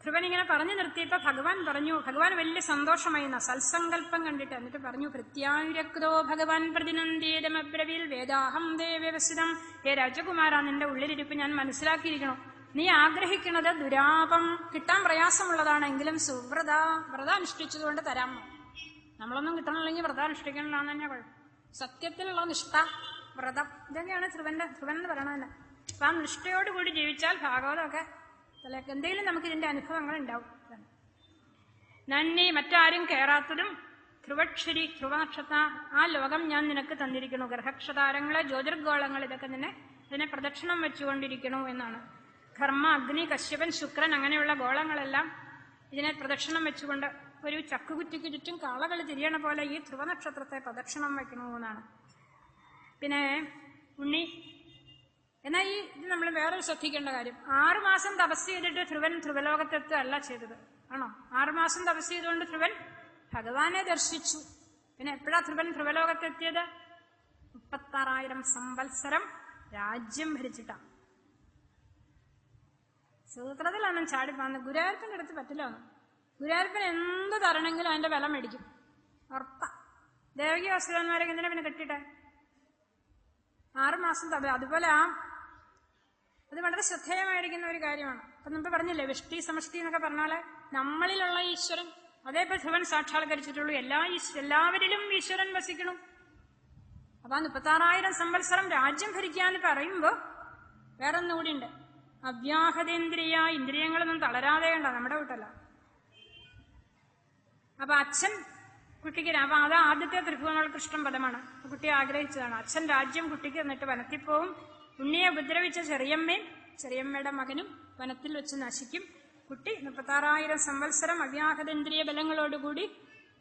ധ്രുവൻ ഇങ്ങനെ പറഞ്ഞു നിർത്തിയപ്പോ ഭഗവാൻ പറഞ്ഞു ഭഗവാൻ വലിയ സന്തോഷമായി സത്സങ്കല്പം കണ്ടിട്ട് എന്നിട്ട് പറഞ്ഞു പ്രത്യായുരക്തോ ഭഗവാൻ പ്രതിനന്ദിയതമബ്രവിൽ വേദാഹം ദേവ്യവസിതം. ഹേ രാജകുമാര നിന്റെ ഉള്ളിലിരിപ്പ് ഞാൻ മനസ്സിലാക്കിയിരിക്കണം നീ ആഗ്രഹിക്കുന്നത് ദുരാപം കിട്ടാൻ പ്രയാസമുള്ളതാണെങ്കിലും സുവ്രത വ്രത അനുഷ്ഠിച്ചതുകൊണ്ട് തരാം നമ്മളൊന്നും കിട്ടണമില്ലെങ്കിൽ വ്രത അനുഷ്ഠിക്കണമെന്നാണ് തന്നെ കുഴപ്പം സത്യത്തിലുള്ള നിഷ്ഠ വ്രതം ഇതൊക്കെയാണ് ധ്രുവന്റെ ധ്രുവൻ എന്ന് പറയണത് തന്നെ. അപ്പൊ ആ നിഷ്ഠയോടുകൂടി ജീവിച്ചാൽ ഭാഗവതമൊക്കെ തലേക്ക് എന്തെങ്കിലും നമുക്ക് ഇതിന്റെ അനുഭവങ്ങൾ ഉണ്ടാവും. നന്ദി. മറ്റാരും കയറാത്തതും ധ്രുവക്ഷരി ധ്രുവനക്ഷത്ര ആ ലോകം ഞാൻ നിനക്ക് തന്നിരിക്കുന്നു. ഗ്രഹക്ഷതാരങ്ങളെ ജ്യോതിർഗോളങ്ങൾ ഇതൊക്കെ തന്നെ ഇതിനെ പ്രദക്ഷിണം വെച്ചുകൊണ്ടിരിക്കണു എന്നാണ്. ധർമ്മ അഗ്നി കശ്യപൻ ശുക്രൻ അങ്ങനെയുള്ള ഗോളങ്ങളെല്ലാം ഇതിനെ പ്രദക്ഷിണം വെച്ചുകൊണ്ട് ഒരു ചക്കുകുറ്റിക്ക് ചുറ്റും കാളകൾ തിരിയണ പോലെ ഈ ധ്രുവനക്ഷത്രത്തെ പ്രദക്ഷിണം വയ്ക്കണമെന്നാണ് പിന്നെ ഉണ്ണി എന്നാൽ ഈ ഇത് നമ്മൾ വേറെ ശ്രദ്ധിക്കേണ്ട കാര്യം. ആറുമാസം തപസ് ചെയ്തിട്ട് ധ്രുവൻ ധ്രുവലോകത്തെത്തുകയല്ല ചെയ്തത്. ആണോ? ആറുമാസം തപസ് ചെയ്തുകൊണ്ട് ധ്രുവൻ ഭഗവാനെ ദർശിച്ചു. പിന്നെ എപ്പോഴാ ധ്രുവൻ ധ്രുവലോകത്തെത്തിയത്? മുപ്പത്താറായിരം സംവത്സരം രാജ്യം ഭരിച്ചിട്ടാ. സൂത്രത്തിലാണ് ചാടി പോകുന്നത് ഗുരുവായൂരപ്പന്റെ അടുത്ത് പറ്റില്ല ഒന്നും. ഗുരുവായൂരപ്പൻ എന്ത് തരണമെങ്കിലും അതിന്റെ വില മേടിക്കും. ഉറപ്പ. ദേവകി വസുരന്മാരൊക്കെ എന്തിനാ പിന്നെ കെട്ടിട്ടെ ആറുമാസം തപ അതുപോലെ ആ അത് വളരെ ശ്രദ്ധേയമായിരിക്കുന്ന ഒരു കാര്യമാണ്. അപ്പൊ നമ്മൾ പറഞ്ഞില്ലേ വിഷ്ടി സമഷ്ടി എന്നൊക്കെ പറഞ്ഞാൽ നമ്മളിലുള്ള ഈശ്വരൻ അതേ പ്രഭുവൻ സാക്ഷാത്കരിച്ചിട്ടുള്ളൂ. എല്ലാ എല്ലാവരിലും ഈശ്വരൻ വസിക്കണം. അപ്പൊ ആ മുപ്പത്താറായിരം സംവത്സരം രാജ്യം ഭരിക്കാന്ന് പറയുമ്പോ വേറെ ഒന്നുകൂടി ഉണ്ട്. അവ്യാഹതേന്ദ്രിയ ഇന്ദ്രിയങ്ങളൊന്നും തളരാതെ കണ്ട നമ്മുടെ വീട്ടല്ല. അപ്പൊ അച്ഛൻ കുട്ടിക്ക് അപ്പൊ അത് ആദ്യത്തെ ത്രിഭുവനോൾ കൃഷ്ണൻ പദമാണ്. കുട്ടി ആഗ്രഹിച്ചതാണ് അച്ഛൻ രാജ്യം കുട്ടിക്ക് എന്നിട്ട് വനത്തിൽ പോവും ഉണ്ണിയെ ഉപദ്രവിച്ച ചെറിയമ്മയും ചെറിയമ്മയുടെ മകനും വനത്തിൽ വെച്ച് നശിക്കും. കുട്ടി മുപ്പത്താറായിരം സംവത്സരം അവ്യാഹതേന്ദ്രിയ ബലങ്ങളോടുകൂടി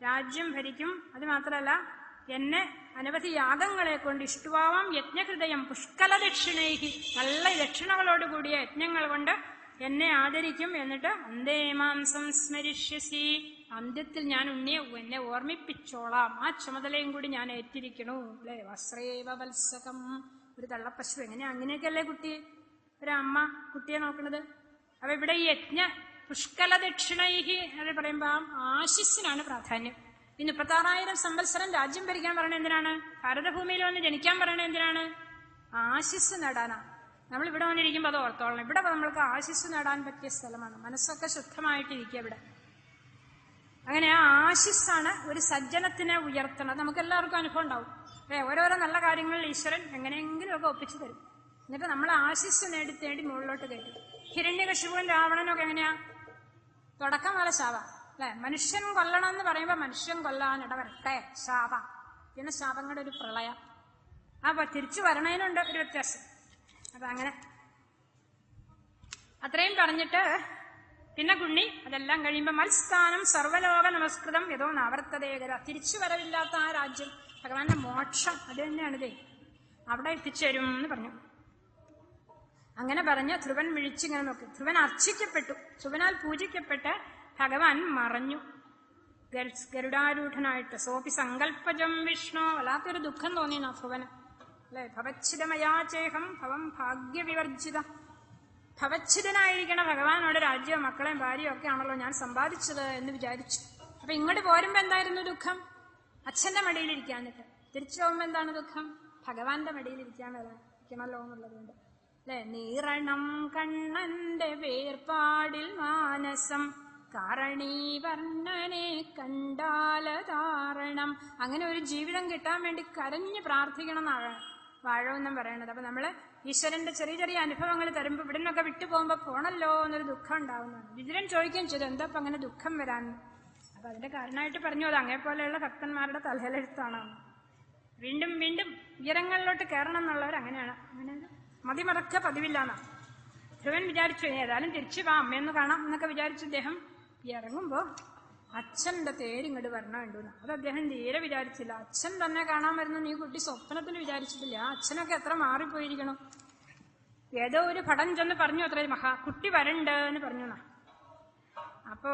രാജ്യം ഭരിക്കും. അത് മാത്രമല്ല എന്നെ അനവധി യാഗങ്ങളെ കൊണ്ട് ഇഷ്ടുവാവാം. യജ്ഞഹൃദയം പുഷ്കല ദക്ഷിണേഹി. നല്ല ദക്ഷിണകളോടുകൂടിയ യജ്ഞങ്ങൾ കൊണ്ട് എന്നെ ആദരിക്കും. എന്നിട്ട് അന്തേ മാംസം സ്മരിഷ്യസി അന്ത്യത്തിൽ ഞാൻ ഉണ്ണിയെ എന്നെ ഓർമ്മിപ്പിച്ചോളാം. ആ ചുമതലയും കൂടി ഞാൻ ഏറ്റിരിക്കണു അല്ലേ വസ്ത്രേവ വത്സകം. ഒരു തള്ളപ്പശു. എങ്ങനെയാ? അങ്ങനെയൊക്കെയല്ലേ കുട്ടി? ഒരമ്മ കുട്ടിയെ നോക്കണത്. അപ്പൊ ഇവിടെ ഈ യജ്ഞ പുഷ്കല ദക്ഷിണൈഹി എന്ന് പറയുമ്പോ ആശിസിനാണ് പ്രാധാന്യം. ഈ മുപ്പത്താറായിരം സംവത്സരം രാജ്യം ഭരിക്കാൻ പറയണ എന്തിനാണ്? ഭാരതഭൂമിയിൽ വന്ന് ജനിക്കാൻ പറയണ എന്തിനാണ്? ആശിസ് നേടാനാ. നമ്മൾ ഇവിടെ വന്നിരിക്കുമ്പോൾ അത് ഓർത്തോളണം. ഇവിടെ നമ്മൾക്ക് ആശിസ് നേടാൻ പറ്റിയ സ്ഥലമാണ്. മനസ്സൊക്കെ ശുദ്ധമായിട്ടിരിക്കുക ഇവിടെ. അങ്ങനെ ആ ആശിസ് ആണ് ഒരു സജ്ജനത്തിനെ ഉയർത്തണം നമുക്ക് എല്ലാവർക്കും അനുഭവം ഉണ്ടാവും. ഏ ഓരോരോ നല്ല കാര്യങ്ങളിൽ ഈശ്വരൻ എങ്ങനെയെങ്കിലും ഒക്കെ ഒപ്പിച്ചു തരും. എന്നിട്ട് നമ്മൾ ആശിസ് നേടി തേടി മുകളിലോട്ട് കയറ്റും. ഹിരണ്യകശിപുവും രാവണനൊക്കെ എങ്ങനെയാ? തുടക്കം വരെ ശാപ അല്ലെ? മനുഷ്യൻ കൊല്ലണം എന്ന് പറയുമ്പോ മനുഷ്യൻ കൊല്ലാൻ ഇടവരട്ടെ. ശാപ. പിന്നെ ശാപങ്ങളുടെ ഒരു പ്രളയം. അപ്പൊ തിരിച്ചു വരണേനുണ്ട് ഒരു വ്യത്യാസം. അപ്പൊ അങ്ങനെ. അത്രയും പറഞ്ഞിട്ട് പിന്നെ ഗുണ്ണി അതെല്ലാം കഴിയുമ്പോൾ മത്സ്ഥാനം സർവലോക നമസ്കൃതം ഏതോ നാവർത്തതേകര തിരിച്ചു വരവില്ലാത്ത ആ രാജ്യം ഭഗവാന്റെ മോക്ഷം അത് തന്നെയാണിതേ. അവിടെ എത്തിച്ചേരും എന്ന് പറഞ്ഞു. അങ്ങനെ പറഞ്ഞ് ധ്രുവൻ വിഴിച്ചിങ്ങനെ നോക്കി. ധ്രുവൻ അർച്ചിക്കപ്പെട്ടു. ധ്രുവനാൽ പൂജിക്കപ്പെട്ട് ഭഗവാൻ മറഞ്ഞു. ഗരു- ഗരുഡാരൂഢനായിട്ട് സോപി സങ്കല്പജം വിഷ്ണു വല്ലാത്തൊരു ദുഃഖം തോന്നിയെന്നാ ധ്രുവന്. അല്ലെ? ഭവച്ഛിതമയാചേഹം ഭവം ഭാഗ്യവിവർജിത ഭവച്ഛിതനായിരിക്കണ ഭഗവാനോട് രാജ്യവും മക്കളെയും ഭാര്യയും ഒക്കെ ആണല്ലോ ഞാൻ സമ്പാദിച്ചത് എന്ന് വിചാരിച്ചു. അപ്പൊ ഇങ്ങോട്ട് പോരുമ്പോ എന്തായിരുന്നു ദുഃഖം? അച്ഛന്റെ മടിയിലിരിക്കാന്നിട്ട് തിരിച്ചു പോകുമ്പോ എന്താണ് ദുഃഖം? ഭഗവാന്റെ മടിയിലിരിക്കാൻ ഇരിക്കണല്ലോ എന്നുള്ളതുകൊണ്ട് അല്ലെ? നീറണം കണ്ണന്റെ വേർപാടിൽ മാനസം. കാരണീ വർണനെ കണ്ടാല താരണം അങ്ങനെ ഒരു ജീവിതം കിട്ടാൻ വേണ്ടി കരഞ്ഞു പ്രാർത്ഥിക്കണം എന്നാണ് വാഴവെന്നും പറയണത്. അപ്പൊ നമ്മൾ ഈശ്വരന്റെ ചെറിയ ചെറിയ അനുഭവങ്ങൾ തരുമ്പോ ഇവിടെ നിന്നൊക്കെ വിട്ടു പോകുമ്പോ പോണല്ലോ എന്നൊരു ദുഃഖം ഉണ്ടാവുന്നതാണ് വിതുരൻ ചോദിക്കുകയും ചെയ്തു എന്താ അങ്ങനെ ദുഃഖം വരാൻ? അപ്പൊ അതിന്റെ കാരണമായിട്ട് പറഞ്ഞു അത് അങ്ങേ പോലെയുള്ള ഭക്തന്മാരുടെ തലയിലെഴുത്താണ്. വീണ്ടും വീണ്ടും ഉയരങ്ങളിലോട്ട് കയറണം എന്നുള്ളവർ അങ്ങനെയാണ്. അങ്ങനെ മതിമറക്ക പതിവില്ലാന്ന. ധ്രുവൻ വിചാരിച്ചു ഏതായാലും തിരിച്ചു വാ അമ്മയെന്ന് കാണാം എന്നൊക്കെ വിചാരിച്ചു അദ്ദേഹം ഇറങ്ങുമ്പോ അച്ഛന്റെ തേരിങ്ങോട്ട് വരണം വേണ്ടൂന്ന് അത് അദ്ദേഹം തീരെ വിചാരിച്ചില്ല. അച്ഛൻ തന്നെ കാണാൻ വരുന്ന നീ കുട്ടി സ്വപ്നത്തിൽ വിചാരിച്ചിട്ടില്ല. അച്ഛനൊക്കെ എത്ര മാറിപ്പോയിരിക്കണം. ഏതോ ഒരു പടം ചെന്ന് പറഞ്ഞു അത്ര. മഹാ കുട്ടി വരണ്ട് എന്ന് പറഞ്ഞു അപ്പോ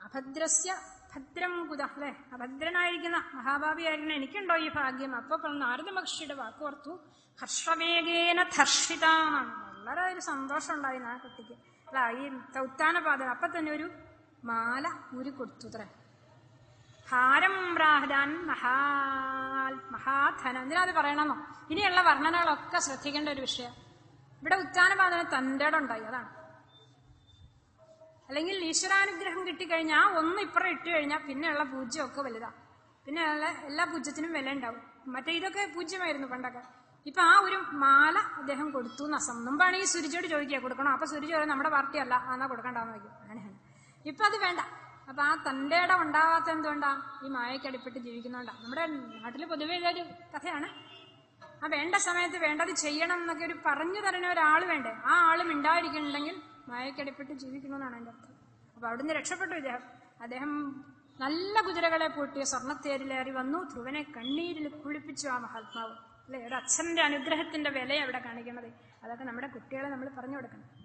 അഭദ്രസ്യ ഭദ്രം കുത അല്ലെ? അഭദ്രനായിരിക്കുന്ന മഹാഭാവിയായിരിക്കുന്ന എനിക്കുണ്ടോ ഈ ഭാഗ്യം? അപ്പൊ നാരദ മഹർഷിയുടെ വാക്കോർത്തു ഹർഷവേഗേന ധർഷിതാണ് വളരെ ഒരു സന്തോഷം ഉണ്ടായിരുന്നു ആ കുട്ടിക്ക്. അല്ല ഈ ഉത്താനപാദം അപ്പൊ തന്നെ ഒരു മാല ഊരി കൊടുത്തു അത്രേ ഹാരം പ്രാഹ്ദാൻ മഹാൽ മഹാധനം. എന്തിനാ അത് പറയണമെന്നോ ഇനിയുള്ള വർണനകളൊക്കെ ശ്രദ്ധിക്കേണ്ട ഒരു വിഷയം. ഇവിടെ ഉത്താനപാദന തന്റെ ഉണ്ടായി അതാണ്. അല്ലെങ്കിൽ ഈശ്വരാനുഗ്രഹം കിട്ടിക്കഴിഞ്ഞാൽ ഒന്ന് ഇപ്പുറം ഇട്ട് കഴിഞ്ഞാൽ പിന്നെയുള്ള പൂജ്യമൊക്കെ വലുതാ. പിന്നെയുള്ള എല്ലാ പൂജ്യത്തിനും വില ഉണ്ടാവും മറ്റേ ഇതൊക്കെ പൂജ്യമായിരുന്നു പണ്ടൊക്കെ. ഇപ്പൊ ആ ഒരു മാല അദ്ദേഹം കൊടുത്തു നസം മുമ്പാണ് ഈ സുരിച്ചോട് ചോദിക്കുക കൊടുക്കണം? അപ്പൊ സുരിച്ച് നമ്മുടെ പാർട്ടി അല്ല എന്നാ കൊടുക്കണ്ടെന്ന് വയ്ക്കും അങ്ങനെയാണ് ഇപ്പൊ അത് വേണ്ട. അപ്പൊ ആ തന്റെ ഇടം ഉണ്ടാവാത്ത എന്തുകൊണ്ടാ? ഈ മായക്കടിപ്പെട്ട് ജീവിക്കുന്നോണ്ടാ. നമ്മുടെ നാട്ടിൽ പൊതുവേ ഇതൊരു കഥയാണ്. ആ വേണ്ട സമയത്ത് വേണ്ടത് ചെയ്യണം എന്നൊക്കെ ഒരു പറഞ്ഞു തരുന്ന ഒരാൾ വേണ്ടേ? ആ ആളും ഉണ്ടായിരിക്കുന്നുണ്ടെങ്കിൽ മായക്കടിപ്പെട്ട് ജീവിക്കണമെന്നാണ് എന്റെ അർത്ഥം. അപ്പൊ അവിടുന്ന് രക്ഷപ്പെട്ടു ഇദ്ദേഹം. അദ്ദേഹം നല്ല കുതിരകളെ പൂട്ടിയ സ്വർണത്തേരിലേറി വന്നു. ധ്രുവനെ കണ്ണീരിൽ കുളിപ്പിച്ചു ആ മഹാത്മാവ്. അല്ലെ? ഒരു അച്ഛന്റെ അനുഗ്രഹത്തിന്റെ വില അവിടെ കാണിക്കുന്നത്. അതൊക്കെ നമ്മുടെ കുട്ടികളെ നമ്മൾ പറഞ്ഞു കൊടുക്കണം.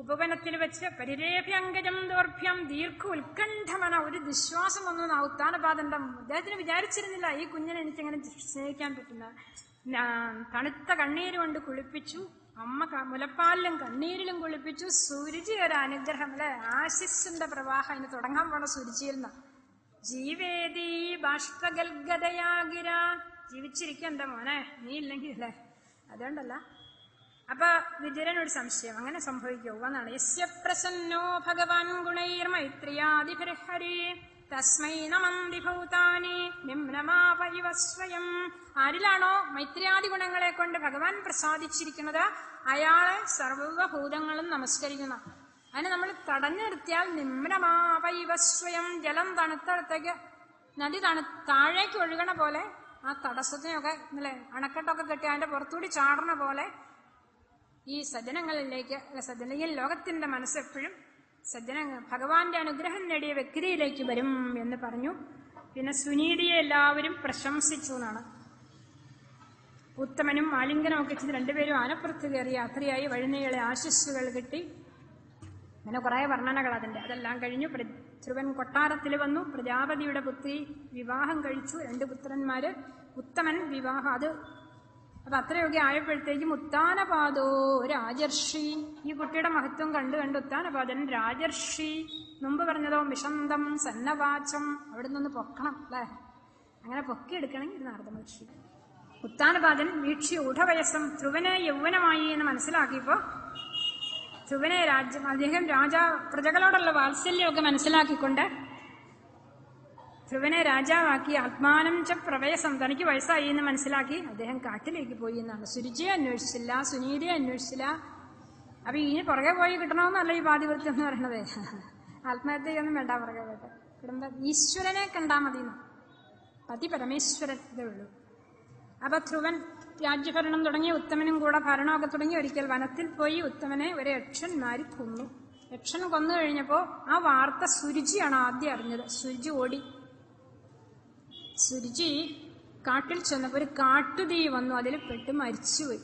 ഉപവനത്തിൽ വെച്ച് പരിരേഭ്യങ്കജം ദോർഭ്യം ദീർഘ ഉത്കണ്ഠമന ഒരു വിശ്വാസം ഒന്നും ആ ഉത്താനപാദന്റെ അദ്ദേഹത്തിന് വിചാരിച്ചിരുന്നില്ല ഈ കുഞ്ഞിനെ എനിക്കങ്ങനെ സ്നേഹിക്കാൻ പറ്റുന്ന തണുത്ത കണ്ണീരുകൊണ്ട് കുളിപ്പിച്ചു. അമ്മ മുലപ്പാലിലും കണ്ണീരിലും കുളിപ്പിച്ചു. സുരുചി ഒരു അനുഗ്രഹം അല്ലെ? ആശിസിന്റെ പ്രവാഹം അതിന് തുടങ്ങാൻ പോണ സുരുചിയിൽ നിന്ന് ജീവേദി ബാഷ്പഗൽഗതയാകിര. ജീവിച്ചിരിക്കണ്ട മോനെ. നീ ഇല്ലെങ്കിൽ അല്ലേ അതുകൊണ്ടല്ല അപ്പൊ വിദുരനൊരു സംശയം. അങ്ങനെ സംഭവിക്കൂ? എന്നാണ് യസ്യ പ്രസന്നോ ഭഗവാൻ ഗുണൈർ മൈത്രിയാദിഭിർഹരി തസ്മൈ നമന്തി ഭൂതാനി. നിമ്നമാപ ഇവ സ്വയം. ആരിലാണോ മൈത്രിയാദി ഗുണങ്ങളെ കൊണ്ട് ഭഗവാൻ പ്രസാദിച്ചിരിക്കുന്നത്? അയാളെ സർവഭൂതങ്ങളും നമസ്കരിക്കുന്ന. അതിനെ നമ്മൾ തടഞ്ഞു നിർത്തിയാൽ നിമ്നമാപ ഇവ സ്വയം. ജലം തണുത്തടുത്തേക്ക് നദി തണു താഴേക്ക് ഒഴുകണ പോലെ ആ തടസ്സത്തിനൊക്കെ അല്ലെ അണക്കെട്ടൊക്കെ കെട്ടി അതിന്റെ പുറത്തുകൂടി ചാടണ പോലെ ഈ സജ്ജനങ്ങളിലേക്ക് സജ്ജനയിൽ ലോകത്തിന്റെ മനസ്സെപ്പോഴും സജ്ജന ഭഗവാന്റെ അനുഗ്രഹം നേടിയ വ്യക്തിയിലേക്ക് വരും എന്ന് പറഞ്ഞു. പിന്നെ സുനീതിയെ എല്ലാവരും പ്രശംസിച്ചു എന്നാണ്. ഉത്തമനും ആലിംഗനും ഒക്കെ ചെയ്ത് രണ്ടുപേരും ആനപ്പുറത്ത് കയറി യാത്രയായി വഴിനീളെ ആശിസ്സുകൾ കിട്ടി. അങ്ങനെ കുറെ വർണനകൾ അതിന്റെ അതെല്ലാം കഴിഞ്ഞു. ധ്രുവൻ കൊട്ടാരത്തിൽ വന്നു. പ്രജാപതിയുടെ പുത്രി വിവാഹം കഴിച്ചു. രണ്ട് പുത്രന്മാര്. ഉത്തമൻ വിവാഹം. അത് അപ്പൊ അത്രയൊക്കെ ആയപ്പോഴത്തേക്കും ഉത്താനപാദോ രാജർഷി. ഈ കുട്ടിയുടെ മഹത്വം കണ്ടു കണ്ട് ഉത്താനപാദൻ രാജർഷി മുമ്പ് പറഞ്ഞതോ വിഷന്തം സന്നവാചം. അവിടെ നിന്നൊന്ന് പൊക്കണം അല്ലേ? അങ്ങനെ പൊക്കിയെടുക്കണമെങ്കിൽ നാരദ മഹർഷി. ഉത്താനപാദൻ വീക്ഷി ഊഢവയസ്സം ധ്രുവനെ യൗവനമായി എന്ന് മനസ്സിലാക്കിയപ്പോ ധ്രുവനെ രാജ്യം അദ്ദേഹം രാജാ പ്രജകളോടുള്ള വാത്സല്യമൊക്കെ മനസ്സിലാക്കിക്കൊണ്ട് ധ്രുവനെ രാജാവാക്കി ആത്മാനം ച പ്രവേശം തനിക്ക് വയസ്സായി എന്ന് മനസ്സിലാക്കി അദ്ദേഹം കാട്ടിലേക്ക് പോയി എന്നാണ്. സുരുചിയെ അന്വേഷിച്ചില്ല സുനീതിയെ അന്വേഷിച്ചില്ല. അപ്പൊ ഇനി പുറകെ പോയി കിട്ടണമെന്നല്ല ഈ പാതിവൃത്തി എന്ന് പറയണത്. ആത്മഹത്യയൊന്നും വേണ്ട പുറകെ പോയിട്ട്. കുടുംബ ഈശ്വരനെ കണ്ടാ മതി. പതി പരമേശ്വരൻ ഇതേ ഉള്ളൂ. അപ്പൊ ധ്രുവൻ രാജ്യഭരണം തുടങ്ങി ഉത്തമനും കൂടെ ഭരണമൊക്കെ തുടങ്ങി. ഒരിക്കൽ വനത്തിൽ പോയി ഉത്തമനെ ഒരു യക്ഷന്മാരി കൊന്നു. യക്ഷൻ കൊന്നു കഴിഞ്ഞപ്പോ ആ വാർത്ത സുരുചിയാണ് ആദ്യം അറിഞ്ഞത്. സുരുചി ഓടി. സുരുചി കാട്ടിൽ ചെന്നപ്പോ ഒരു കാട്ടുതീ വന്നു. അതിൽ പെട്ട് മരിച്ചുപോയി.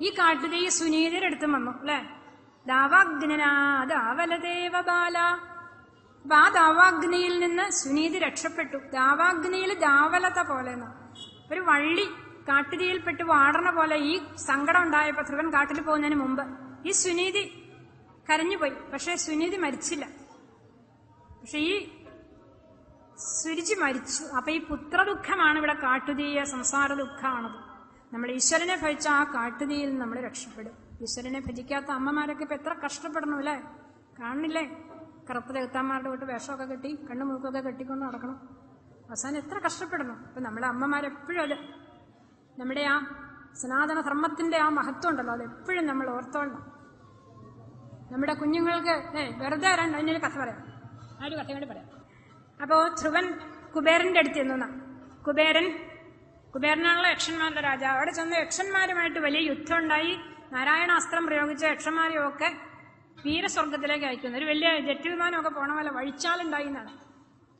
ഈ കാട്ടുതീ സുനീതയുടെ അടുത്തും വന്നു അല്ലെ? ദാവാഗ്നാവലദേവ ബാല. അപ്പൊ ആ ദാവാഗ്നിയിൽ നിന്ന് സുനീതി രക്ഷപ്പെട്ടു. ദാവാഗ്നിയിൽ ദാവലത പോലെ ഒരു വള്ളി കാട്ടുതീയിൽപ്പെട്ട് വാടണ പോലെ ഈ സങ്കടം ഉണ്ടായപ്പോ ധ്രുവൻ കാട്ടിൽ പോകുന്നതിന് മുമ്പ് ഈ സുനീതി കരഞ്ഞുപോയി. പക്ഷെ സുനീതി മരിച്ചില്ല. പക്ഷെ ഈ സുരുചി മരിച്ചു. അപ്പൊ ഈ പുത്രദുഃഖമാണ് ഇവിടെ കാട്ടുതീയ സംസാര ദുഃഖമാണത് നമ്മൾ ഈശ്വരനെ ഭജിച്ച ആ കാട്ടുതീയിൽ നമ്മൾ രക്ഷപ്പെടും. ഈശ്വരനെ ഭജിക്കാത്ത അമ്മമാരൊക്കെ ഇപ്പൊ എത്ര കഷ്ടപ്പെടണം അല്ലേ? കാണുന്നില്ലേ? കറുത്ത ദേവത്താന്മാരുടെ വീട്ട് വേഷമൊക്കെ കെട്ടി കണ്ണു മൂക്കൊക്കെ കെട്ടിക്കൊണ്ട് നടക്കണം. അവസാനം എത്ര കഷ്ടപ്പെടണം? അപ്പൊ നമ്മളെ അമ്മമാരെപ്പോഴും അത് നമ്മുടെ ആ സനാതന ധർമ്മത്തിന്റെ ആ മഹത്വം ഉണ്ടല്ലോ അത് എപ്പോഴും നമ്മൾ ഓർത്തോളണം. നമ്മുടെ കുഞ്ഞുങ്ങൾക്ക് ഏ വെറുതെ അതിനൊരു കഥ പറയാം. ആ ഒരു കഥ കൂടി പറയാം. അപ്പോ ധ്രുവൻ കുബേരന്റെ അടുത്ത് ചെന്നു കുബേരൻ കുബേരനാണല്ലോ യക്ഷന്മാരുടെ രാജാവ്. അവിടെ ചെന്ന് യക്ഷന്മാരുമായിട്ട് വലിയ യുദ്ധം ഉണ്ടായി നാരായണ അസ്ത്രം പ്രയോഗിച്ച യക്ഷന്മാരെയും ഒക്കെ വീരസ്വർഗത്തിലേക്ക് അയക്കുന്നു. ഒരു വലിയ ജെറ്റ് വിമാനമൊക്കെ പോണ പോലെ വഴിച്ചാലുണ്ടായി എന്നാണ്.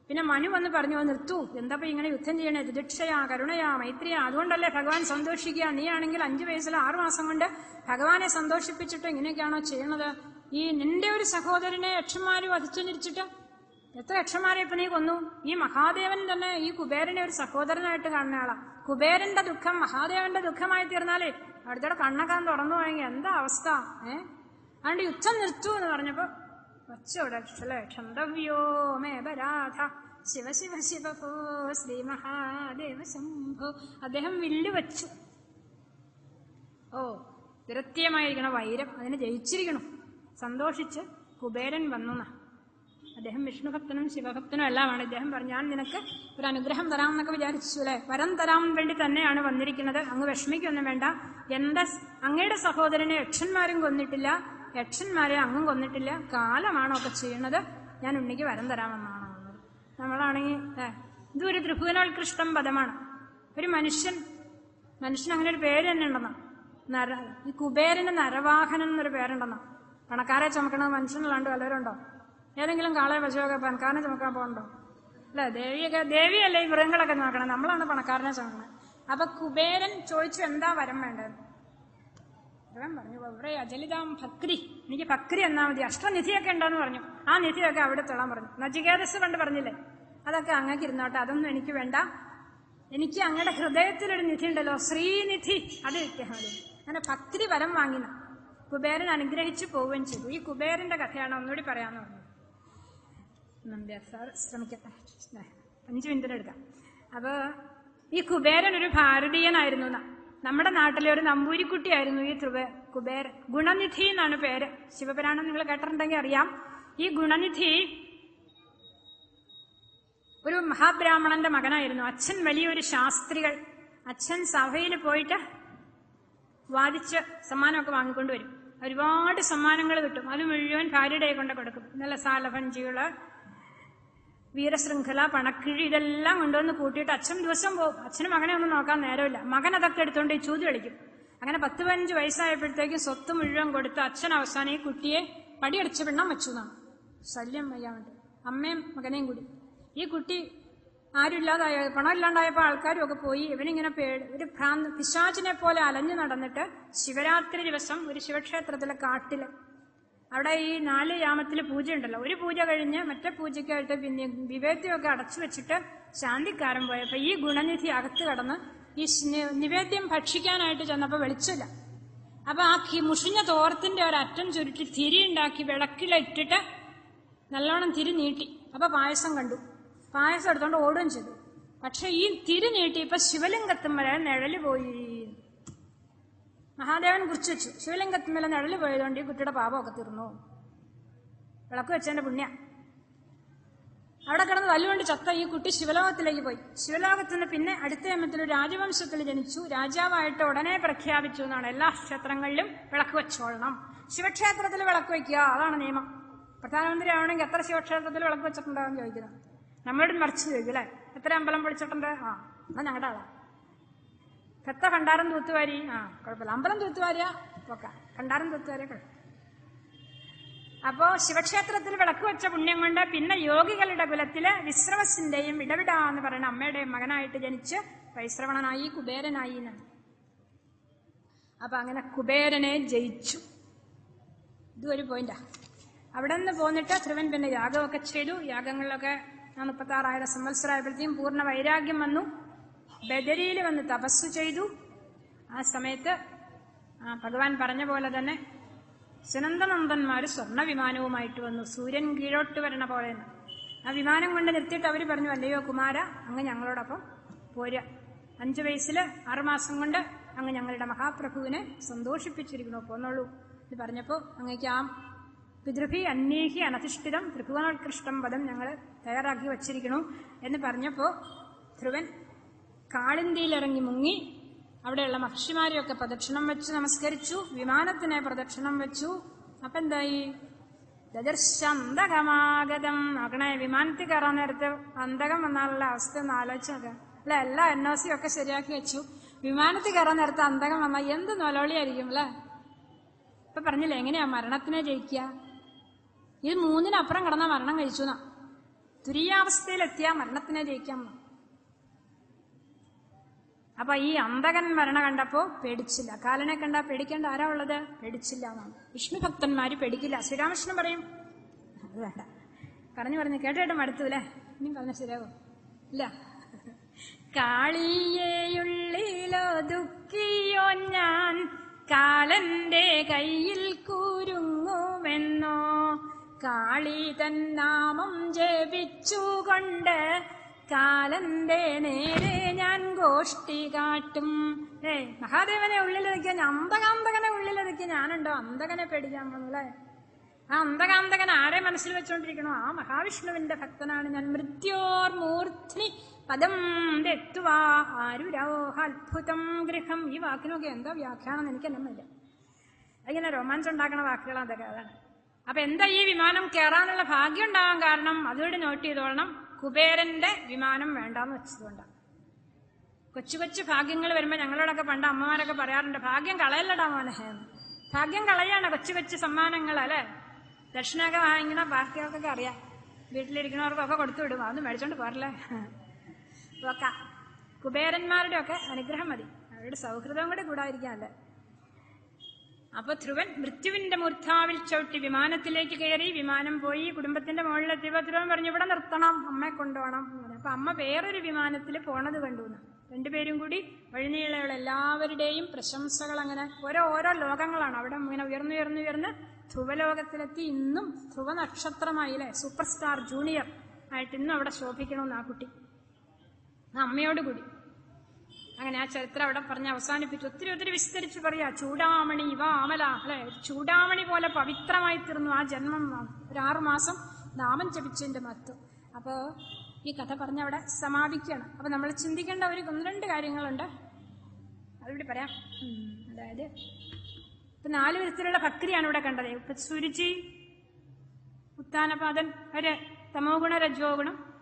പിന്നെ മനു വന്ന് പറഞ്ഞു "ഓ, നിർത്തൂ. എന്താ ഇങ്ങനെ യുദ്ധം ചെയ്യണേ? ദിദിക്ഷയാ കരുണയാ മൈത്രിയാ. അതുകൊണ്ടല്ലേ ഭഗവാൻ സന്തോഷിക്കുക? നീ ആണെങ്കിൽ അഞ്ചു വയസ്സിൽ ആറു മാസം കൊണ്ട് ഭഗവാനെ സന്തോഷിപ്പിച്ചിട്ട് ഇങ്ങനെയൊക്കെയാണോ ചെയ്യണത്? ഈ നിന്റെ ഒരു സഹോദരനെ യക്ഷന്മാര് വധിച്ചു നിരിച്ചിട്ട് എത്ര യക്ഷന്മാരെ ഇപ്പൊ നീ കൊന്നു? ഈ മഹാദേവൻ തന്നെ ഈ കുബേരനെ ഒരു സഹോദരനായിട്ട് കാണുന്ന ആളാ. കുബേരന്റെ ദുഃഖം മഹാദേവന്റെ ദുഃഖമായി തീർന്നാലേ അടുത്തോടെ കണ്ണക്കാൻ തുറന്നു പോയെങ്കിൽ എന്താ അവസ്ഥ? ഏ? അതുകൊണ്ട് യുദ്ധം നിർത്തൂ എന്ന് പറഞ്ഞപ്പോ വച്ചോടെ അല്ലേ ക്ഷന്തവ്യോ മേ ശിവ ശിവ ശിവ ശ്രീ മഹാദേവ ശംഭോ. അദ്ദേഹം വില്ല് വച്ചു. ഓ കൃത്യമായിരിക്കണം വൈരം. അതിനെ ജയിച്ചിരിക്കണം. സന്തോഷിച്ച് കുബേരൻ വന്നു. അദ്ദേഹം വിഷ്ണുഭക്തനും ശിവഭക്തനും എല്ലാമാണ്. ഇദ്ദേഹം പറഞ്ഞു ഞാൻ നിനക്ക് ഒരു അനുഗ്രഹം തരാം എന്നൊക്കെ വിചാരിച്ചു അല്ലെ? വരം തരാൻ വേണ്ടി തന്നെയാണ് വന്നിരിക്കുന്നത്. അങ്ങ് വിഷമിക്കൊന്നും വേണ്ട. എന്റെ അങ്ങയുടെ സഹോദരനെ യക്ഷന്മാരും കൊന്നിട്ടില്ല. യക്ഷന്മാരെ അങ്ങും കൊന്നിട്ടില്ല. കാലമാണോ ഒക്കെ ചെയ്യുന്നത്. ഞാൻ ഉണ്ണിക്ക് വരം തരാമെന്നാണ് നമ്മളാണെങ്കിൽ ഏ, ഇതൊരു ത്രിഭുവനോത്കൃഷ്ടം പദമാണ്. ഒരു മനുഷ്യൻ മനുഷ്യൻ അങ്ങനെ ഒരു പേര് തന്നെ ഉണ്ടെന്നാ. നര ഈ കുബേരന് നരവാഹനൻ എന്നൊരു പേരുണ്ടെന്നാ. പണക്കാരെ ചുമക്കണത് മനുഷ്യനല്ലാണ്ട് വല്ലവരുണ്ടോ? ഏതെങ്കിലും കാളെ പശുവൊക്കെ പണക്കാരനെ ചുമക്കാൻ പോകണ്ടോ? അല്ല? ദേവിയൊക്കെ ദേവിയല്ലേ ഈ മൃഗങ്ങളൊക്കെ നോക്കണം നമ്മളാണ് പണക്കാരനെ ചുമക്കണത്. അപ്പൊ കുബേരൻ ചോദിച്ചു എന്താ വരം വേണ്ടത്? പറഞ്ഞു ഇവിടെ അജലിതാം ഭക്രി. എനിക്ക് ഭക്രി എന്നാ മതി. അഷ്ടനിധിയൊക്കെ ഉണ്ടോന്ന് പറഞ്ഞു. ആ നിധിയൊക്കെ അവിടെ തൊള്ളാൻ പറഞ്ഞു. നജികേതസ് പണ്ട് പറഞ്ഞില്ലേ? അതൊക്കെ അങ്ങക്ക് ഇരുന്നോട്ടെ. അതൊന്നും എനിക്ക് വേണ്ട. എനിക്ക് അങ്ങയുടെ ഹൃദയത്തിലൊരു നിധി ഉണ്ടല്ലോ. ശ്രീനിധി. അത് കിട്ടിയാൽ അങ്ങനെ ഭക്തി വരം വാങ്ങിന കുബേരൻ അനുഗ്രഹിച്ചു പോവുകയും ചെയ്തു. ഈ കുബേരന്റെ കഥയാണ് ഒന്നുകൂടി പറയാന്ന് പറഞ്ഞത് നമ്പ്യാർ സാർ ശ്രമിക്കട്ടെ. അഞ്ച് മിനിറ്റിന് എടുക്കാം. അപ്പൊ ഈ കുബേരൻ ഒരു ഭാരതീയനായിരുന്നു ന്നാ. നമ്മുടെ നാട്ടിലെ ഒരു നമ്പൂരിക്കുട്ടിയായിരുന്നു ഈ ത്രിവ കുബേരൻ. ഗുണനിധി എന്നാണ് പേര്. ശിവപുരാണം നിങ്ങൾ കേട്ടിട്ടുണ്ടെങ്കിൽ അറിയാം. ഈ ഗുണനിധി ഒരു മഹാബ്രാഹ്മണന്റെ മകനായിരുന്നു. അച്ഛൻ വലിയൊരു ശാസ്ത്രികൾ. അച്ഛൻ സഭയിൽ പോയിട്ട് വാദിച്ച് സമ്മാനമൊക്കെ വാങ്ങിക്കൊണ്ടുവരും ഒരുപാട് സമ്മാനങ്ങൾ കിട്ടും. അത് മുഴുവൻ ഭാര്യയുടെ കൊണ്ട് കൊടുക്കും. നല്ല സാലഭഞ്ചികൾ വീരശൃംഖല പണക്കിഴി ഇതെല്ലാം കൊണ്ടുവന്ന് കൂട്ടിയിട്ട് അച്ഛൻ ദിവസം പോകും അച്ഛനും മകനെ ഒന്നും നോക്കാൻ നേരമില്ല. മകൻ അതൊക്കെ എടുത്തുകൊണ്ട് ഈ ചൂത് കളിക്കും അങ്ങനെ പത്ത് പതിനഞ്ച് വയസ്സായപ്പോഴത്തേക്കും സ്വത്ത് മുഴുവൻ കൊടുത്ത് അച്ഛൻ അവസാനം ഈ കുട്ടിയെ പടിയടിച്ച് പിണ്ണം വെച്ചു എന്നാണ് ശല്യം വയ്യാണ്ട്. അമ്മയും മകനെയും കൂടി. ഈ കുട്ടി ആരും ഇല്ലാതായ പണം ഇല്ലാണ്ടായപ്പോൾ ആൾക്കാരും ഒക്കെ പോയി. ഇവനിങ്ങനെ പേടി ഒരു ഭ്രാന്ത് പിശാചിനെ പോലെ അലഞ്ഞു നടന്നിട്ട് ശിവരാത്രി ദിവസം ഒരു ശിവക്ഷേത്രത്തിലെ കാട്ടിൽ അവിടെ ഈ നാല് യാമത്തിൽ പൂജ ഉണ്ടല്ലോ. ഒരു പൂജ കഴിഞ്ഞ് മറ്റേ പൂജയ്ക്കായിട്ട് പിന്നെ വിവേദ്യമൊക്കെ അടച്ചു വെച്ചിട്ട് ശാന്തിക്കാരൻ പോയപ്പോ ഈ ഗുണനിധി അകത്ത് കടന്ന് ഈ നിവേദ്യം ഭക്ഷിക്കാനായിട്ട് ചെന്നപ്പോ വെളിച്ചില്ല അപ്പൊ ആ മുഷിഞ്ഞ തോർത്തിന്റെ ഒരറ്റം ചുരുട്ടി തിരി ഉണ്ടാക്കി വിളക്കിലിട്ടിട്ട് നല്ലോണം തിരി നീട്ടി. അപ്പൊ പായസം കണ്ടു. പായസം എടുത്തോണ്ട് ഓടുകയും ചെയ്തു. പക്ഷെ ഈ തിരി നീട്ടിയപ്പോ വരെ നിഴൽ പോയി. മഹാദേവൻ കുറിച്ച് വെച്ചു ശിവലിംഗത്തിന്മേലെ നിഴൽ പോയതുകൊണ്ട് ഈ കുട്ടിയുടെ പാപമൊക്കെ തീർന്നു. വിളക്ക് വെച്ചതിന്റെ പുണ്യ. അവിടെ കിടന്ന് വല്ലുകൊണ്ട് ചത്ത ഈ കുട്ടി ശിവലോകത്തിലേക്ക് പോയി. ശിവലോകത്തിന് പിന്നെ അടുത്ത ജന്മത്തിൽ രാജവംശത്തിൽ ജനിച്ചു. രാജാവായിട്ട് ഉടനെ പ്രഖ്യാപിച്ചു എന്നാണ് എല്ലാ ക്ഷേത്രങ്ങളിലും വിളക്ക് വെച്ചോളണം. ശിവക്ഷേത്രത്തിൽ വിളക്ക് വയ്ക്കുക അതാണ് നിയമം. പ്രധാനമന്ത്രി ആവണമെങ്കിൽ എത്ര ശിവക്ഷേത്രത്തിൽ വിളക്ക് വെച്ചിട്ടുണ്ടാവും ചോദിക്കുന്നത് നമ്മളോട് മറിച്ച് ചോദിക്കും അല്ലേ? എത്ര അമ്പലം പൊളിച്ചിട്ടുണ്ട്? ആ എന്നാ ഞങ്ങളുടെ ആളാ. എത്ര കണ്ടാരം തൂത്തുവാരി. ആ കുഴപ്പമില്ല. അമ്പലം തൂത്തുവാരിയാ. പോക്ക. കണ്ടാരം തൂത്തുവാരിയ അപ്പോ ശിവക്ഷേത്രത്തിൽ വിളക്ക് വെച്ച പുണ്യം കൊണ്ട് പിന്നെ യോഗികളുടെ കുലത്തിൽ വിശ്രവസിന്റെയും ഇടവിട എന്ന് പറയുന്ന അമ്മയുടെയും മകനായിട്ട് ജനിച്ച് വൈശ്രവണനായി കുബേരനായി അപ്പൊ അങ്ങനെ കുബേരനെ ജയിച്ചു. ഇതും ഒരു പോയിന്റാ. അവിടെ നിന്ന് പോന്നിട്ട് ധ്രുവൻ പിന്നെ യാഗമൊക്കെ ചെയ്തു. യാഗങ്ങളിലൊക്കെ മുപ്പത്തി ആറായിരം സംവത്സരമായപ്പോഴത്തേക്കും പൂർണ വൈരാഗ്യം വന്നു. ബദരിയിൽ വന്ന് തപസ് ചെയ്തു. ആ സമയത്ത് ഭഗവാൻ പറഞ്ഞ പോലെ തന്നെ സുനന്ദനന്ദന്മാർ സ്വർണ വിമാനവുമായിട്ട് വന്നു. സൂര്യൻ കീഴോട്ട് വരണ പോലെ. ആ വിമാനം കൊണ്ട് നിർത്തിയിട്ട് അവർ പറഞ്ഞു അല്ലയോ കുമാര അങ്ങ് ഞങ്ങളോടൊപ്പം പോരുക അഞ്ചു വയസ്സിൽ ആറുമാസം കൊണ്ട് അങ്ങ് ഞങ്ങളുടെ മഹാപ്രഭുവിനെ സന്തോഷിപ്പിച്ചിരിക്കുന്നു പോന്നോളൂ. എന്ന് പറഞ്ഞപ്പോൾ അങ്ങേക്ക് ആ പിതൃഭി അന്യേഹി അനധിഷ്ഠിതം ത്രിഭുവനോത്കൃഷ്ടം പദം ഞങ്ങൾ തയ്യാറാക്കി വച്ചിരിക്കണു എന്ന് പറഞ്ഞപ്പോൾ ധ്രുവൻ കാളിന്തിയിലിറങ്ങി മുങ്ങി അവിടെയുള്ള മഹർഷിമാരെയൊക്കെ പ്രദക്ഷിണം വെച്ച് നമസ്കരിച്ചു വിമാനത്തിനെ പ്രദക്ഷിണം വെച്ചു. അപ്പൊ എന്തായി? ദദർശന്തകമാഗതം നോക്കണേ വിമാനത്തിൽ കയറാൻ നേരത്ത് അന്തകം വന്നാലുള്ള അവസ്ഥ ഒന്ന് ആലോചിച്ച് നോക്കാം. അല്ലെ? എല്ലാ എൻ ഒ സി ഒക്കെ ശരിയാക്കി വെച്ചു. വിമാനത്തിൽ കയറാൻ നേരത്ത് അന്തകം വന്നാൽ എന്ത് നൊലോളിയായിരിക്കും അല്ലെ? ഇപ്പൊ പറഞ്ഞില്ലേ എങ്ങനെയാ മരണത്തിനെ ജയിക്കുക? ഇത് മൂന്നിനപ്പുറം കിടന്ന മരണം കഴിച്ചു എന്നാ തുരിയാവസ്ഥയിലെത്തിയ മരണത്തിനെ ജയിക്കാം. അപ്പൊ ഈ അന്തകൻ മരണ കണ്ടപ്പോ പേടിച്ചില്ല. കാലനെ കണ്ട പേടിക്കേണ്ട ആരാ ഉള്ളത്? പേടിച്ചില്ല എന്നാണ്. വിഷ്ണു ഭക്തന്മാര് പേടിക്കില്ല. ശ്രീരാമകൃഷ്ണൻ പറയും അത് വേണ്ട. പറഞ്ഞു പറഞ്ഞു കേട്ടേട്ട് കേട്ട് മടുത്തു അല്ലേ ഇനി പറഞ്ഞ ശരിയാകും ഇല്ല. കാളിയേയുള്ളിലോ ദുഃഖിയോ ഞാൻ കാലന്റെ കയ്യിൽ കൂരുങ്ങുമെന്നോ? കാളി തന്നാമം ജപിച്ചുകൊണ്ട് കാലന്റെ നേരെ ഞാൻ ഗോഷ്ടി കാട്ടും. ഏ മഹാദേവനെ ഉള്ളിലൊതുക്കിയ അന്തകാന്തകനെ ഉള്ളിലൊതുക്കിയ ഞാനുണ്ടോ? അന്തകനെ പേടിക്കാൻ പോകുന്നു ആ അന്തകാന്തകൻ ആരെ മനസ്സിൽ വെച്ചുകൊണ്ടിരിക്കണോ ആ മഹാവിഷ്ണുവിന്റെ ഭക്തനാണ് ഞാൻ. മൃത്യോർ മൂർധ്നി പദം തെത്തുവാ ആരുരോഹ അത്ഭുതം ഗൃഹം. ഈ വാക്കിനൊക്കെ എന്താ വ്യാഖ്യാനം എനിക്ക് എന്നല്ല ഇങ്ങനെ റൊമാൻസ് ഉണ്ടാക്കണ വാക്കുകൾ അതൊക്കെ അതാണ്. അപ്പൊ എന്താ ഈ വിമാനം കയറാനുള്ള ഭാഗ്യം ഉണ്ടാകാൻ കാരണം? അതുകൂടി നോട്ട് ചെയ്തോളണം. കുബേരന്റെ വിമാനം വേണ്ടാന്ന് വെച്ചതുകൊണ്ടാണ് കൊച്ചു കൊച്ചു ഭാഗ്യങ്ങൾ വരുമ്പോൾ ഞങ്ങളോടൊക്കെ പണ്ട് അമ്മമാരൊക്കെ പറയാറുണ്ട് ഭാഗ്യം കളയല്ലടാ മോനെ. ഭാഗ്യം കളയാണ് കൊച്ചു കൊച്ചു സമ്മാനങ്ങൾ അല്ലെ? ദക്ഷിണയൊക്കെ വാങ്ങിക്കണ ബാക്കിയൊക്കെ അറിയാം. വീട്ടിലിരിക്കുന്നവർക്കൊക്കെ കൊടുത്തു വിടും അതൊന്നും മേടിച്ചോണ്ട് പോരല്ലേ? ഓക്ക കുബേരന്മാരുടെ ഒക്കെ അനുഗ്രഹം മതി. അവരുടെ സൗഹൃദം കൂടി കൂടാതിരിക്കാനല്ലേ അപ്പൊ ധ്രുവൻ മൃത്യുവിന്റെ മൂർധാവിൽ ചവിട്ടി വിമാനത്തിലേക്ക് കയറി വിമാനം പോയി കുടുംബത്തിന്റെ മുകളിലെത്തിയപ്പോ ധ്രുവൻ പറഞ്ഞു ഇവിടെ നിർത്തണം അമ്മയെ കൊണ്ടുപോകണം. അപ്പൊ അമ്മ വേറൊരു വിമാനത്തിൽ പോണത് കണ്ടു. രണ്ടുപേരും കൂടി വഴിനീളയുള്ള എല്ലാവരുടെയും പ്രശംസകൾ അങ്ങനെ ഓരോ ഓരോ ലോകങ്ങളാണ്. അവിടെ ഇങ്ങനെ ഉയർന്നു ഉയർന്നു ഉയർന്ന് ധ്രുവലോകത്തിലെത്തി. ഇന്നും ധ്രുവ നക്ഷത്രമായി അല്ലെ? സൂപ്പർ സ്റ്റാർ ജൂനിയർ ആയിട്ട് ഇന്നും അവിടെ ശോഭിക്കണമെന്ന് ആ കുട്ടി. ആ അമ്മയോട് കൂടി. അങ്ങനെ ആ ചരിത്രം അവിടെ പറഞ്ഞ് അവസാനിപ്പിച്ചു. ഒത്തിരി ഒത്തിരി വിസ്തരിച്ച് പറയാ. ചൂടാമണി ഇവ ആമല അല്ലെ? ചൂടാമണി പോലെ പവിത്രമായി തീർന്നു ആ ജന്മം. ഒരു ആറുമാസം നാമം ജപിച്ചതിന്റെ മഹത്വം. അപ്പോ ഈ കഥ പറഞ്ഞ അവിടെ സമാപിക്കണം അപ്പൊ നമ്മൾ ചിന്തിക്കേണ്ട ഒരു ഒന്ന് രണ്ട് കാര്യങ്ങളുണ്ട്. അതിവിടെ പറയാം. അതായത് ഇപ്പൊ നാല് വിധത്തിലുള്ള ഭക്തിയാണ് ഇവിടെ കണ്ടത്. ഇപ്പൊ സുരുചി ഉത്താനപാദൻ ഒരു തമോ ഗുണ രജോ ഗുണം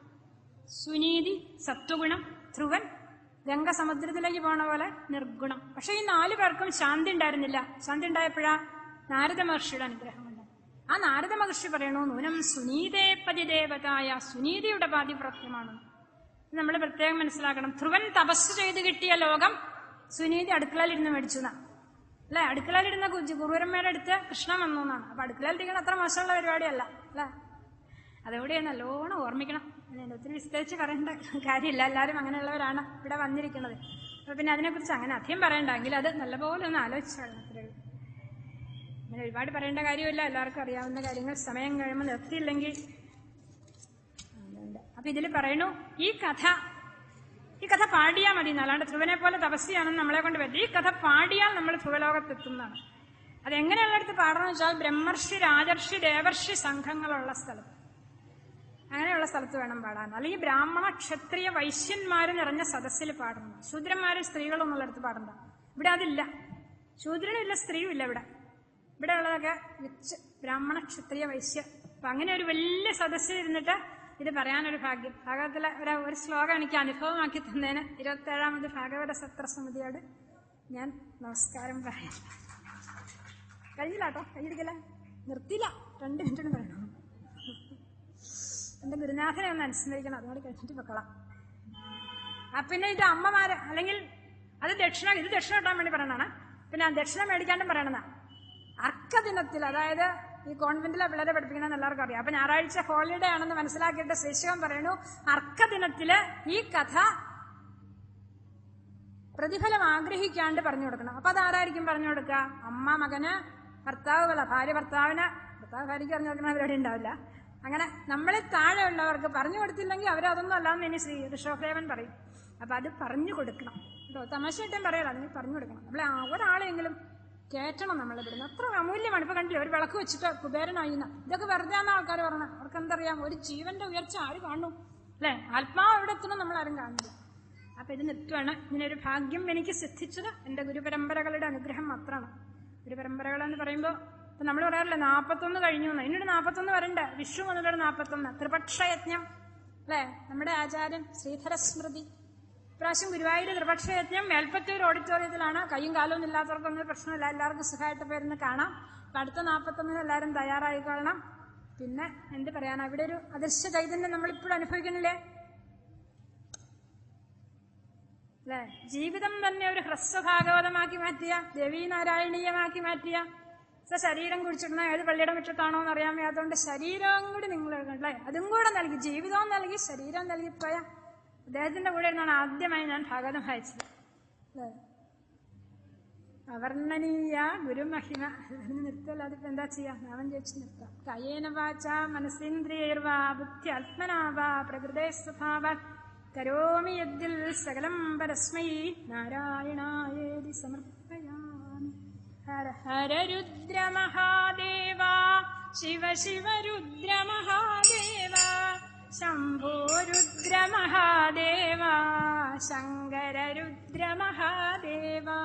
സുനീതി സത്വഗുണം ധ്രുവൻ രംഗസമുദ്രത്തിലേക്ക് പോണ പോലെ നിർഗുണം. പക്ഷെ ഈ നാല് പേർക്കും ശാന്തി ഉണ്ടായിരുന്നില്ല. ശാന്തി ഉണ്ടായപ്പോഴാ നാരദ മഹർഷിയുടെ അനുഗ്രഹം ഉണ്ട് ആ നാരദ മഹർഷി പറയണു നൂനം സുനീതേ പതിദേവതായ സുനീതിയുടെ പാതിപ്രാപ്യമാണ്. നമ്മൾ പ്രത്യേകം മനസ്സിലാക്കണം. ധ്രുവൻ തപസ് ചെയ്ത് കിട്ടിയ ലോകം സുനീതി അടുക്കളയിലിരുന്ന് മേടിച്ചു എന്നാ അല്ലെ? അടുക്കളയിലിരുന്ന കുജ് ഗുരുവരമ്മയുടെ അടുത്ത് കൃഷ്ണൻ വന്നു എന്നാണ്. അപ്പൊ അടുക്കളയിൽ അടുക്കളയിലിരിക്കുന്ന അത്ര മോശമുള്ള പരിപാടിയല്ല അല്ലേ? അതുകൂടി നല്ലോണം ഓർമ്മിക്കണം. ഒത്തിരി വിസ്തരിച്ച് പറയേണ്ട കാര്യമില്ല. എല്ലാവരും അങ്ങനെയുള്ളവരാണ് ഇവിടെ വന്നിരിക്കുന്നത്. അപ്പൊ പിന്നെ അതിനെക്കുറിച്ച് അങ്ങനെ അധികം പറയണ്ടെങ്കിൽ അത് നല്ലപോലെ ഒന്ന് ആലോചിച്ചാണ് അത്രേ അങ്ങനെ ഒരുപാട് പറയേണ്ട കാര്യമില്ല. എല്ലാവർക്കും അറിയാവുന്ന കാര്യങ്ങൾ സമയം കഴിയുമ്പോൾ നിർത്തിയില്ലെങ്കിൽ അപ്പം ഇതിൽ പറയണു ഈ കഥ ഈ കഥ പാടിയാൽ മതി. എന്നല്ലാണ്ട് ധ്രുവനെ പോലെ തപസ്യാണെന്ന് നമ്മളെ കൊണ്ട് പറ്റും. ഈ കഥ പാടിയാൽ നമ്മൾ ധ്രുവലോകത്തെത്തുന്നതാണ് അതെങ്ങനെയുള്ളടത്ത് പാടണമെന്ന് വെച്ചാൽ ബ്രഹ്മർഷി രാജർഷി ദേവർഷി സംഘങ്ങളുള്ള സ്ഥലത്ത്. അങ്ങനെയുള്ള സ്ഥലത്ത് വേണം പാടാൻ. അല്ലെങ്കിൽ ബ്രാഹ്മണ ക്ഷത്രിയ വൈശ്യന്മാര് നിറഞ്ഞ സദസ്സിൽ പാടണം. ശൂദ്രന്മാരും സ്ത്രീകളും എന്നുള്ളിടത്ത് പാടണ്ട. ഇവിടെ അതില്ല. ശൂദ്രനും ഇല്ല സ്ത്രീയും ഇല്ല ഇവിടെ. ഇവിടെ ഉള്ളതൊക്കെ വെച്ച് ബ്രാഹ്മണ ക്ഷത്രിയ വൈശ്യ. അപ്പൊ അങ്ങനെ ഒരു വലിയ സദസ്സിൽ ഇരുന്നിട്ട് ഇത് പറയാനൊരു ഭാഗ്യം. ഭാഗവത്തിലെ ഒരു ഒരു ശ്ലോകം എനിക്ക് അനുഭവമാക്കി തന്നതിന് ഇരുപത്തേഴാമത് ഭാഗവത സത്ര സമിതിയോട് ഞാൻ നമസ്കാരം പറയാം. കഴിഞ്ഞില്ല കേട്ടോ കൈയിടിക്കല നിർത്തില്ല രണ്ട് മിനിറ്റിന് പറയണം? എന്റെ ഗുരുനാഥനെ ഒന്ന് അനുസ്മരിക്കണം. അതുകൊണ്ട് കഴിഞ്ഞിട്ട് വെക്കളാം ആ പിന്നെ ഇത് അമ്മമാര് അല്ലെങ്കിൽ അത് ദക്ഷിണ ഇത് ദക്ഷിണ കിട്ടാൻ വേണ്ടി പറയണതാണ് പിന്നെ ദക്ഷിണ മേടിക്കാണ്ടും അർക്ക ദിനത്തിൽ അതായത് ഈ കോൺവെന്റിലെ പിള്ളേരെ പഠിപ്പിക്കണമെന്ന് എല്ലാവർക്കും അറിയാം. അപ്പൊ ഞായറാഴ്ച ഹോളിഡേ ആണെന്ന് മനസ്സിലാക്കിയിട്ട് ശിശുവൻ പറയണു അർക്കദിനത്തിൽ ഈ കഥ പ്രതിഫലം ആഗ്രഹിക്കാണ്ട് പറഞ്ഞു കൊടുക്കണം. അപ്പൊ അതാരായിരിക്കും പറഞ്ഞു കൊടുക്കുക? അമ്മ മകന് ഭർത്താവ് ഭാര്യ ഭർത്താവിന്? ഭർത്താവ് ഭാര്യയ്ക്ക് പറഞ്ഞു കൊടുക്കുന്ന അവരവിടെ ഉണ്ടാവില്ല. അങ്ങനെ നമ്മളെ താഴെ ഉള്ളവർക്ക് പറഞ്ഞു കൊടുത്തില്ലെങ്കിൽ അവരതൊന്നും അല്ലാന്ന് ഇനി ശ്രീ ഋഷഭദേവൻ പറയും. അപ്പൊ അത് പറഞ്ഞു കൊടുക്കണം. കേട്ടോ തമാശയായിട്ടും പറയാറ് അതിന് പറഞ്ഞു കൊടുക്കണം. നമ്മളെ ഒരാളെങ്കിലും കയറ്റണം നമ്മളെ വിടുന്നത് അത്ര അമൂല്യമാണ്. ഇപ്പൊ കണ്ടില്ലേ ഒരു വിളക്ക് വെച്ചിട്ട് കുബേരനായി ഇതൊക്കെ വെറുതെ ആണെന്ന് ആൾക്കാർ പറഞ്ഞത് അവർക്ക് എന്തറിയാം? ഒരു ജീവന്റെ ഉയർച്ച ആര് കാണും? അല്ലെ? ആത്മാവ് എവിടെ എത്തണം നമ്മൾ ആരും കാണുന്നില്ല. അപ്പൊ ഇത് നിർത്തുവാണ് ഇങ്ങനൊരു ഭാഗ്യം എനിക്ക് സിദ്ധിച്ചത് എന്റെ ഗുരുപരമ്പരകളുടെ അനുഗ്രഹം മാത്രമാണ്. ഗുരുപരമ്പരകൾ എന്ന് പറയുമ്പോൾ ഇപ്പൊ നമ്മൾ പറയാറില്ല നാപ്പത്തൊന്ന് കഴിഞ്ഞു എന്ന്. ഇനിയൊരു നാപ്പത്തൊന്ന് വരണ്ട. വിഷു മുതലൊരു നാപ്പത്തൊന്ന്. ത്രിപക്ഷയജ്ഞം അല്ലെ? നമ്മുടെ ആചാര്യൻ ശ്രീധരസ്മൃതി. ഇപ്രാവശ്യം ഗുരുവായൂർ ത്രിപക്ഷയജ്ഞം മേൽപ്പറ്റൂർ ഓഡിറ്റോറിയത്തിലാണ്. കയ്യും കാലവും ഇല്ലാത്തവർക്കൊന്നും പ്രശ്നമില്ല. എല്ലാവർക്കും സുഖമായിട്ട് പേരുന്ന് കാണാം. അപ്പൊ അടുത്ത നാപ്പത്തൊന്നിന് എല്ലാവരും തയ്യാറായിക്കൊള്ളണം പിന്നെ എന്ത് പറയാനാ? അവിടെ ഒരു അദൃശ്യ ചൈതന്യം നമ്മളിപ്പോഴും അനുഭവിക്കുന്നില്ലേ? അല്ലെ? ജീവിതം തന്നെ ഒരു ഹ്രസ്വഭാഗവതമാക്കി മാറ്റിയ ദേവീനാരായണീയമാക്കി മാറ്റിയ സ ശരീരം കുഴിച്ചിടുന്ന ഏത് പള്ളിയുടെ മുറ്റത്താണോ എന്ന് അറിയാൻ വയ്യാത്തതുകൊണ്ട് ശരീരം കൂടി നിങ്ങൾ എടുക്കണ്ടല്ലേ അതും കൂടെ നൽകി ജീവിതവും നൽകി ശരീരം നൽകിപ്പോയ അദ്ദേഹത്തിന്റെ കൂടെ ഇരുന്നാണ് ആദ്യമായി ഞാൻ ഭാഗവതം വായിച്ചത്. അല്ലേ? അവർണനീയ ഗുരുമഹിമ. അതിന് നിർത്തല്ല അതിപ്പോ എന്താ ചെയ്യാ? നാമം ചോദിച്ചു നിർത്താം. കയേന വാച മനസ്സേന്ദ്രിയർവാ ബുദ്ധി ആത്മനാവാ പ്രകൃതേ സ്വഭാവ. കരോമി യദ്ദിൽ സകലം പരസ്മൈ നാരായണായേതി സമർപ്പയാമി हर हर रुद्रमहादेवा शिवशिवरुद्रमहादेवा शम्भोरुद्रमहादेवा शङ्कर रुद्रमहादेवा